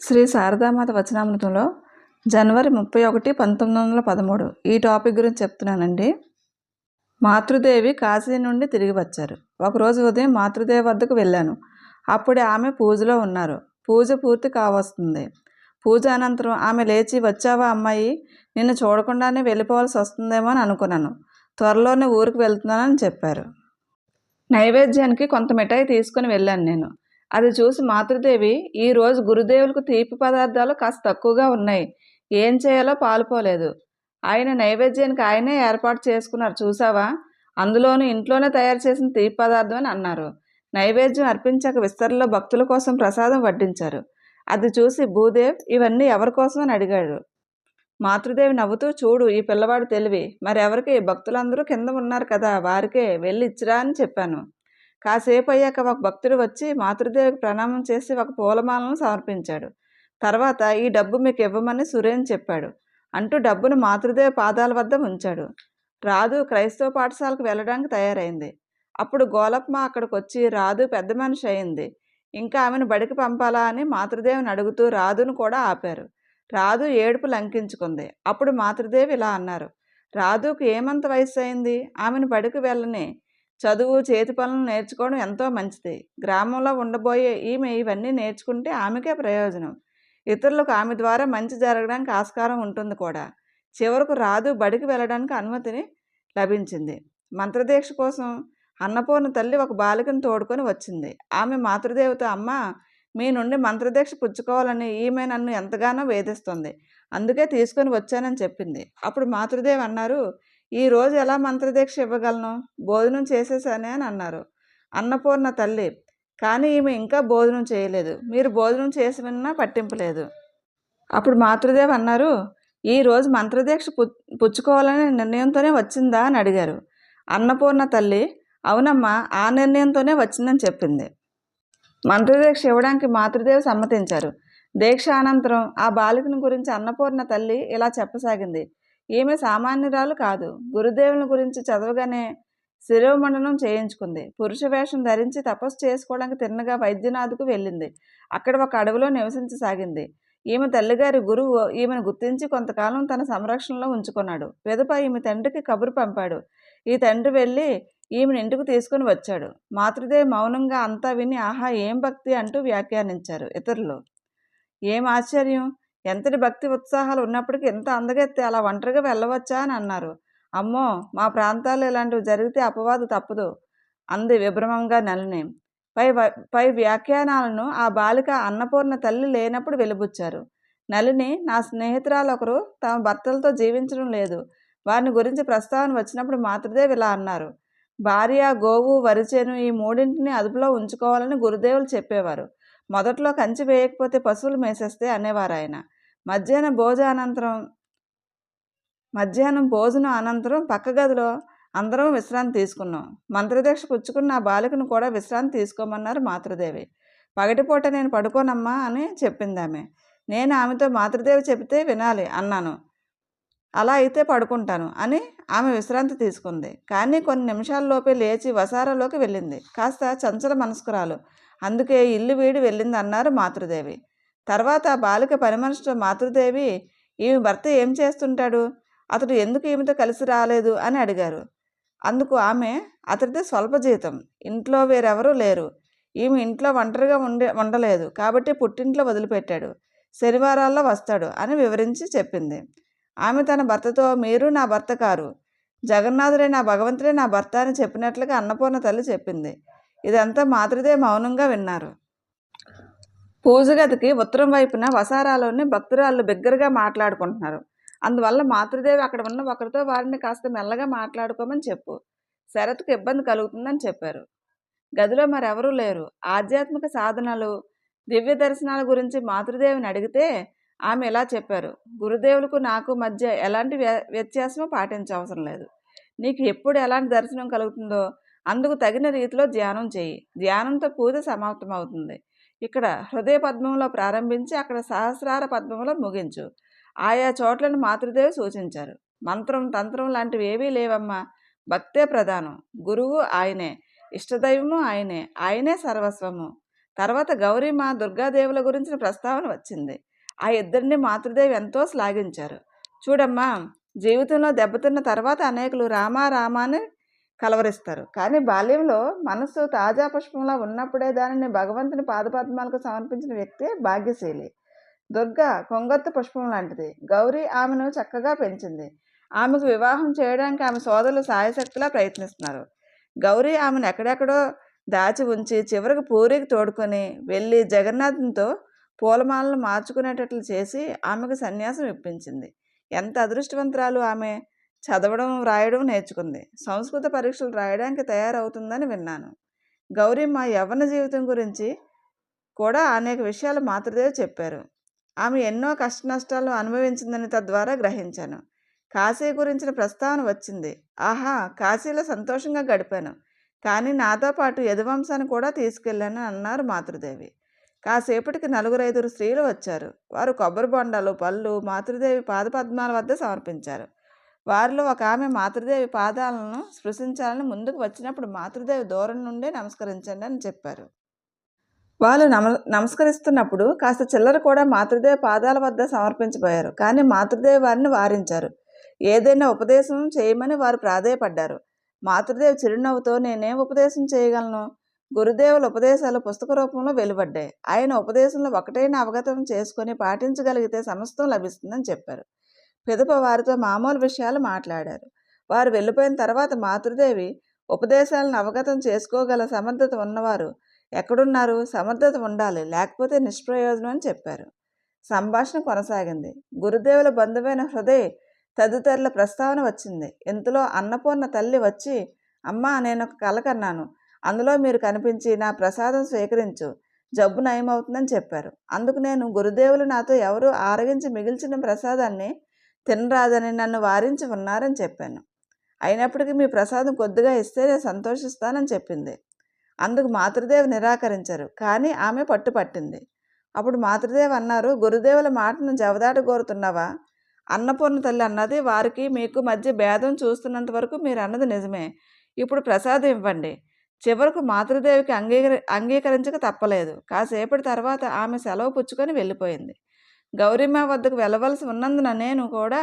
శ్రీ శారదామాత వచనామృతంలో జనవరి ముప్పై ఒకటి పంతొమ్మిది వందల పదమూడు. ఈ టాపిక్ గురించి చెప్తున్నానండి. మాతృదేవి కాశీ నుండి తిరిగి వచ్చారు. ఒకరోజు ఉదయం మాతృదేవి వద్దకు వెళ్ళాను. అప్పుడే ఆమె పూజలో ఉన్నారు. పూజ పూర్తి కావస్తుంది. పూజ అనంతరం ఆమె లేచి వచ్చావా అమ్మాయి? నిన్ను చూడకుండానే వెళ్ళిపోవాల్సి వస్తుందేమో అని అనుకున్నాను. త్వరలోనే ఊరికి వెళ్తున్నానని చెప్పారు. నైవేద్యానికి కొంత మిఠాయి తీసుకుని వెళ్ళాను నేను. అది చూసి మాతృదేవి ఈరోజు గురుదేవులకు తీపి పదార్థాలు కాస్త తక్కువగా ఉన్నాయి. ఏం చేయాలో పాలుపోలేదు. ఆయన నైవేద్యానికి ఆయనే ఏర్పాటు చేసుకున్నారు. చూసావా? అందులోనూ ఇంట్లోనే తయారు చేసిన తీపి పదార్థం అని అన్నారు. నైవేద్యం అర్పించాక విస్తరలో భక్తుల కోసం ప్రసాదం వడ్డించారు. అది చూసి భూదేవ్ ఇవన్నీ ఎవరి కోసం అని అడిగాడు. మాతృదేవి నవ్వుతూ చూడు ఈ పిల్లవాడు తెలివి. మరెవరికి? భక్తులందరూ కింద ఉన్నారు కదా వారికే వెళ్ళి ఇచ్చిరా అని చెప్పాను. కాసేపు అయ్యాక ఒక భక్తుడు వచ్చి మాతృదేవికి ప్రణామం చేసి ఒక పూలమాలను సమర్పించాడు. తర్వాత ఈ డబ్బు మీకు ఇవ్వమని సురేన్ చెప్పాడు. అంటూ డబ్బును మాతృదేవి పాదాల వద్ద ఉంచాడు. రాధు క్రైస్తవ పాఠశాలకు వెళ్ళడానికి తయారైంది. అప్పుడు గోలప్మ అక్కడికి వచ్చి రాధు పెద్ద మనిషి అయింది. ఇంకా ఆమెను బడికి పంపాలా? అని మాతృదేవిని అడుగుతూ రాధును కూడా ఆపారు. రాధు ఏడుపు లంకించుకుంది. అప్పుడు మాతృదేవి ఇలా అన్నారు. రాధుకు ఏమంత వయసు అయింది ఆమెను బడికి వెళ్ళని చదువు చేతి పనులు నేర్చుకోవడం ఎంతో మంచిది. గ్రామంలో ఉండబోయే ఈమె ఇవన్నీ నేర్చుకుంటే ఆమెకే ప్రయోజనం. ఇతరులకు ఆమె ద్వారా మంచి జరగడానికి ఆస్కారం ఉంటుంది కూడా. చివరకు రాదు బడికి వెళ్ళడానికి అనుమతిని లభించింది. మంత్రదీక్ష కోసం అన్నపూర్ణ తల్లి ఒక బాలికను తోడుకొని వచ్చింది. ఆమె మాతృదేవత అమ్మ మీ నుండి మంత్రదీక్ష పుచ్చుకోవాలని ఈమె నన్ను ఎంతగానో వేధిస్తుంది. అందుకే తీసుకొని వచ్చానని చెప్పింది. అప్పుడు మాతృదేవి అన్నారు ఈ రోజు ఎలా మంత్రదీక్ష ఇవ్వగలను? భోజనం చేసేసానే అని అన్నారు. అన్నపూర్ణ తల్లి కానీ ఈమె ఇంకా భోజనం చేయలేదు. మీరు భోజనం చేసి విన్నా పట్టింపలేదు అప్పుడు మాతృదేవి అన్నారు ఈ రోజు మంత్రదీక్ష పు పుచ్చుకోవాలనే నిర్ణయంతోనే వచ్చిందా అని అడిగారు. అన్నపూర్ణ తల్లి అవునమ్మా ఆ నిర్ణయంతోనే వచ్చిందని చెప్పింది. మంత్రదీక్ష ఇవ్వడానికి మాతృదేవి సమ్మతించారు. దీక్ష అనంతరం ఆ బాలికను గురించి అన్నపూర్ణ తల్లి ఇలా చెప్పసాగింది. ఈమె సామాన్యురాలు కాదు. గురుదేవుని గురించి చదవగానే శిరోమండనం చేయించుకుంది. పురుష వేషం ధరించి తపస్సు చేసుకోవడానికి తిన్నగా వైద్యనాథ్కు వెళ్ళింది. అక్కడ ఒక అడవిలో నివసించసాగింది. ఈమె తల్లిగారి గురువు ఈమెను గుర్తించి కొంతకాలం తన సంరక్షణలో ఉంచుకున్నాడు. వెదప ఈమె తండ్రికి కబురు పంపాడు. ఈ తండ్రి వెళ్ళి ఈమెను ఇంటికి తీసుకుని వచ్చాడు. మాతృదేవి మౌనంగా అంతా విని ఆహా ఏం భక్తి అంటూ వ్యాఖ్యానించారు ఇతరులు. ఏం ఆశ్చర్యం? ఎంతటి భక్తి ఉత్సాహాలు ఉన్నప్పటికీ ఎంత అందగెత్తి అలా ఒంటరిగా వెళ్ళవచ్చా అని అన్నారు. అమ్మో మా ప్రాంతాల్లో ఇలాంటివి జరిగితే అపవాదు తప్పదు అంది విభ్రమంగా నలిని పై పై వ్యాఖ్యానాలను ఆ బాలిక అన్నపూర్ణ తల్లి లేనప్పుడు వెలుబుచ్చారు. నలిని నా స్నేహితురాలు ఒకరు తమ భర్తలతో జీవించడం లేదు. వారిని గురించి ప్రస్తావన వచ్చినప్పుడు మాతృదేవి ఇలా అన్నారు. భార్య గోవు వరిచేను ఈ మూడింటిని అదుపులో ఉంచుకోవాలని గురుదేవులు చెప్పేవారు. మొదట్లో కంచి వేయకపోతే పశువులు మేసేస్తే అనేవారు ఆయన మధ్యాహ్న భోజనానంతరం మధ్యాహ్నం భోజనం అనంతరం పక్క గదిలో అందరం విశ్రాంతి తీసుకున్నాం. మంత్రదీక్ష పుచ్చుకున్న ఆ బాలికను కూడా విశ్రాంతి తీసుకోమన్నారు మాతృదేవి. పగటిపూట నేను పడుకోనమ్మా అని చెప్పింది ఆమె నేను ఆమెతో మాతృదేవి చెబితే వినాలి అన్నాను. అలా అయితే పడుకుంటాను అని ఆమె విశ్రాంతి తీసుకుంది. కానీ కొన్ని నిమిషాల్లోపే లేచి వసారాలోకి వెళ్ళింది. కాస్త చంచల మనస్కురాలు అందుకే ఇల్లు వీడి వెళ్ళింది అన్నారు మాతృదేవి. తర్వాత బాలిక పని మాతృదేవి ఈమె భర్త ఏం చేస్తుంటాడు? అతడు ఎందుకు ఈమెతో కలిసి రాలేదు? అని అడిగారు. అందుకు ఆమె అతడిదే స్వల్ప జీతం ఇంట్లో వేరెవరూ లేరు. ఈమె ఇంట్లో ఒంటరిగా ఉండే ఉండలేదు. కాబట్టి పుట్టింట్లో వదిలిపెట్టాడు. శనివారాల్లో వస్తాడు అని వివరించి చెప్పింది. ఆమె తన భర్తతో మీరు నా భర్త కారు. జగన్నాథుడే నా భగవంతుడే నా భర్త అని చెప్పినట్లుగా అన్నపూర్ణ తల్లి చెప్పింది. ఇదంతా మాతృదే మౌనంగా విన్నారు. పూజ గదికి ఉత్తరం వైపున వసారాలోని భక్తురాళ్ళు బిగ్గరగా మాట్లాడుకుంటున్నారు. అందువల్ల మాతృదేవి అక్కడ ఉన్న ఒకరితో వారిని కాస్త మెల్లగా మాట్లాడుకోమని చెప్పు. శరత్కు ఇబ్బంది కలుగుతుందని చెప్పారు. గదిలో మరెవరూ లేరు. ఆధ్యాత్మిక సాధనలు దివ్య దర్శనాల గురించి మాతృదేవిని అడిగితే ఆమె ఇలా చెప్పారు. గురుదేవులకు నాకు మధ్య ఎలాంటి వ్యత్యాసమో పాటించవసరం లేదు. నీకు ఎప్పుడు ఎలాంటి దర్శనం కలుగుతుందో అందుకు తగిన రీతిలో ధ్యానం చేయి. ధ్యానంతో పూజ సమాప్తమవుతుంది. ఇక్కడ హృదయ పద్మంలో ప్రారంభించి అక్కడ సహస్రార పద్మంలో ముగించు. ఆయా చోట్లను మాతృదేవి సూచించారు. మంత్రం తంత్రం లాంటివి ఏవీ లేవమ్మా. భక్తే ప్రధానం. గురువు ఆయనే. ఇష్టదైవము ఆయనే. ఆయనే సర్వస్వము. తర్వాత గౌరీమ దుర్గాదేవుల గురించిన ప్రస్తావన వచ్చింది. ఆ ఇద్దరిని మాతృదేవి ఎంతో శ్లాఘించారు. చూడమ్మా జీవితంలో దెబ్బతిన్న తర్వాత అనేకులు రామా రామాని కలవరిస్తారు. కానీ బాల్యంలో మనస్సు తాజా పుష్పంలా ఉన్నప్పుడే దానిని భగవంతుని పాదపద్మాలకు సమర్పించిన వ్యక్తి భాగ్యశీలి. దుర్గ కొంగత్తు పుష్పం లాంటిది. గౌరీ ఆమెను చక్కగా పెంచింది. ఆమెకు వివాహం చేయడానికి ఆమె సోదరులు సాయశక్తిలా ప్రయత్నిస్తున్నారు. గౌరీ ఆమెను ఎక్కడెక్కడో దాచి ఉంచి చివరికి పూరికి తోడుకొని వెళ్ళి జగన్నాథంతో పూలమాలను మార్చుకునేటట్లు చేసి ఆమెకు సన్యాసం ఇప్పించింది. ఎంత అదృష్టవంతురాలు ఆమె! చదవడం వ్రాయడం నేర్చుకుంది. సంస్కృత పరీక్షలు రాయడానికి తయారవుతుందని విన్నాను. గౌరీ మా యవ్వన జీవితం గురించి కూడా అనేక విషయాలు మాతృదేవి చెప్పారు. ఆమె ఎన్నో కష్ట నష్టాలు అనుభవించిందని తద్వారా గ్రహించాను. కాశీ గురించిన ప్రస్తావన వచ్చింది. ఆహా కాశీలో సంతోషంగా గడిపాను. కానీ నాతో పాటు యదువంశాన్ని కూడా తీసుకెళ్ళాను అన్నారు మాతృదేవి. కాసేపటికి నలుగురు ఐదుగురు స్త్రీలు వచ్చారు. వారు కొబ్బరి బొండాలు పళ్ళు మాతృదేవి పాదపద్మాల వద్ద సమర్పించారు. వారిలో ఒక ఆమె మాతృదేవి పాదాలను స్పృశించాలని ముందుకు వచ్చినప్పుడు మాతృదేవి దూరం నుండే నమస్కరించండి అని చెప్పారు. వాళ్ళు నమ నమస్కరిస్తున్నప్పుడు కాస్త చిల్లర కూడా మాతృదేవి పాదాల వద్ద సమర్పించబోయారు. కానీ మాతృదేవి వారిని వారించారు. ఏదైనా ఉపదేశం చేయమని వారు ప్రాధేయపడ్డారు. మాతృదేవి చిరునవ్వుతో నేనేం ఉపదేశం చేయగలను? గురుదేవుల ఉపదేశాలు పుస్తక రూపంలో వెలువడ్డాయి. ఆయన ఉపదేశంలో ఒకటైన అవగతం చేసుకొని పాటించగలిగితే సమస్తం లభిస్తుందని చెప్పారు. పిదప వారితో మామూలు విషయాలు మాట్లాడారు. వారు వెళ్ళిపోయిన తర్వాత మాతృదేవి ఉపదేశాలను అవగతం చేసుకోగల సమర్థత ఉన్నవారు ఎక్కడున్నారు? సమర్థత ఉండాలి లేకపోతే నిష్ప్రయోజనం అని చెప్పారు. సంభాషణ కొనసాగింది. గురుదేవుల బంధువైన హృదయ్ తదితరుల ప్రస్తావన వచ్చింది. ఇంతలో అన్నపూర్ణ తల్లి వచ్చి అమ్మా నేను ఒక కల కన్నాను. అందులో మీరు కనిపించి నా ప్రసాదం స్వీకరించు. జబ్బు నయమవుతుందని చెప్పారు. అందుకు నేను గురుదేవులు నాతో ఎవరు ఆరగించి మిగిల్చిన ప్రసాదాన్ని తినరాదని నన్ను వారించి ఉన్నారని చెప్పాను. అయినప్పటికీ మీ ప్రసాదం కొద్దిగా ఇస్తే నేను సంతోషిస్తానని చెప్పింది. అందుకు మాతృదేవి నిరాకరించారు. కానీ ఆమె పట్టుపట్టింది అప్పుడు మాతృదేవి అన్నారు గురుదేవుల మాటను జవదాట కోరుతున్నావా? అన్నపూర్ణ తల్లి అన్నది వారికి మీకు మధ్య భేదం చూస్తున్నంత వరకు మీరు అన్నది నిజమే. ఇప్పుడు ప్రసాదం ఇవ్వండి. చివరకు మాతృదేవికి అంగీకరి అంగీకరించక తప్పలేదు. కాసేపటి తర్వాత ఆమె సెలవు పుచ్చుకొని వెళ్ళిపోయింది. గౌరీమ్మ వద్దకు వెళ్ళవలసి ఉన్నందున నేను కూడా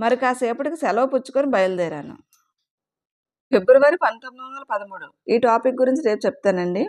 మరి కాసేపటికి సెలవు పుచ్చుకొని బయలుదేరాను. ఫిబ్రవరి పంతొమ్మిది వందల పదమూడు. ఈ టాపిక్ గురించి రేపు చెప్తానండి.